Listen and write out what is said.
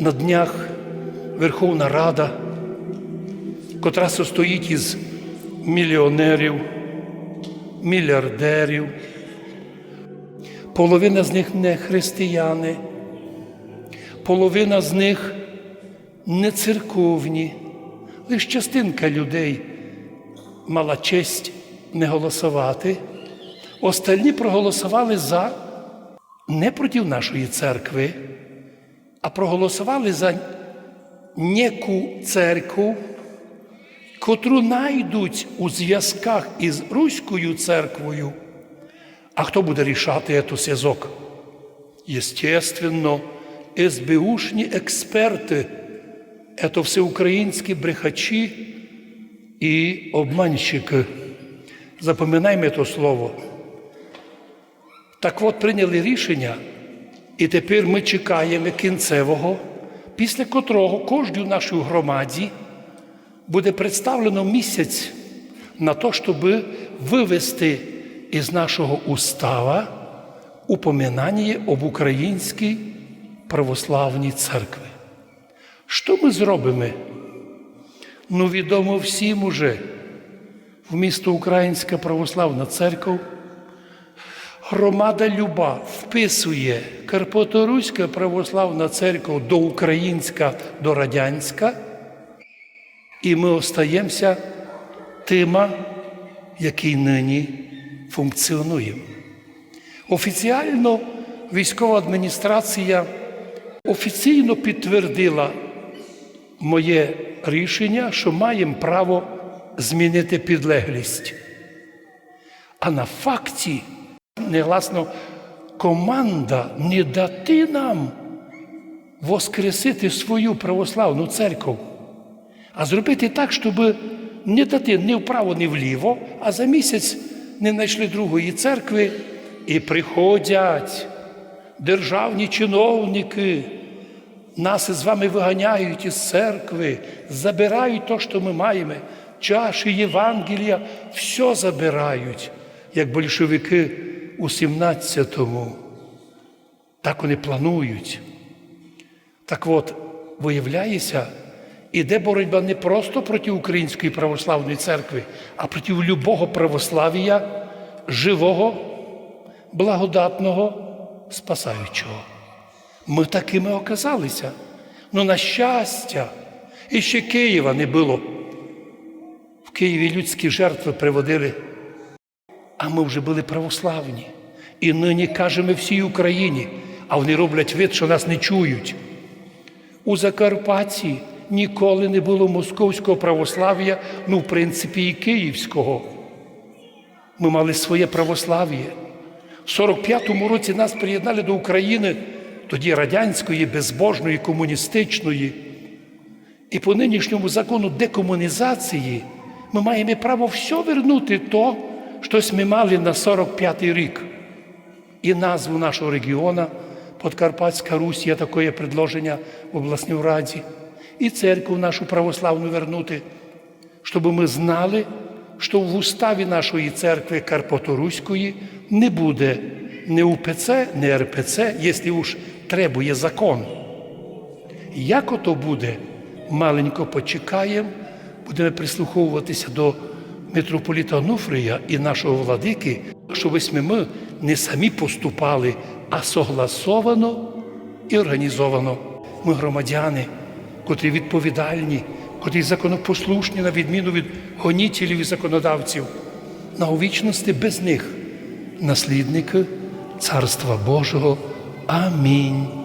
На днях Верховна Рада, котра состоїть із мільйонерів, мільярдерів, половина з них не християни, половина з них не церковні, лише частинка людей мала честь не голосувати. Остальні проголосували за не проти нашої церкви, а проголосували за неку церкву, котру найдуть у зв'язках із Руською церквою. А хто буде рішати цей зв'язок? Єстественно, СБУшні експерти, це всеукраїнські брехачі і обманщики. Запам'ятаємо це слово. Так от прийняли рішення, і тепер ми чекаємо кінцевого, після котрого кожній нашій громаді буде представлено місяць на те, щоб вивести із нашого устава упоминання об українській православній церкві. Що ми зробимо? Ну, відомо всім уже в місто Українська православна церква Громада Люба вписує Карпаторуська православна церква до українська, до радянська, і ми остаємося тима, який нині функціонує. Офіціально військова адміністрація офіційно підтвердила моє рішення, що маємо право змінити підлеглість. А на факті негласно команда не дати нам воскресити свою православну церкву, а зробити так, щоб не дати ні вправо, ні вліво, а за місяць не знайшли другої церкви і приходять державні чиновники. Нас із вами виганяють із церкви, забирають те, що ми маємо, чаші, Євангелія, все забирають, як большевики у 17-му. Так вони планують. Так от, виявляється, іде боротьба не просто проти Української православної церкви, а проти любого православ'я, живого, благодатного, спасаючого. Ми такими оказалися. Ну, на щастя, і ще Києва не було. В Києві людські жертви приводили, а ми вже були православні. І нині кажемо всій Україні, а вони роблять вид, що нас не чують. У Закарпатті ніколи не було московського православ'я, ну, в принципі, і київського. Ми мали своє православ'я. В 45-му році нас приєднали до України, тоді радянської, безбожної, комуністичної. І по нинішньому закону декомунізації ми маємо право все вернути то, щось ми мали на 45-й рік. І назву нашого регіону Подкарпатська Русь є таке предложення в обласній раді, і церкву нашу православну вернути, щоб ми знали, що в уставі нашої церкви Карпаторуської не буде ні УПЦ, ні РПЦ, якщо уж требує закон. Як ото буде, маленько почекаємо, будемо прислуховуватися до митрополіта Онуфрія і нашого владики, щоб ми не самі поступали, а согласовано і організовано. Ми громадяни, котрі відповідальні, котрі законопослушні, на відміну від гонітелів і законодавців, на увічності без них, наслідники Царства Божого. Амінь.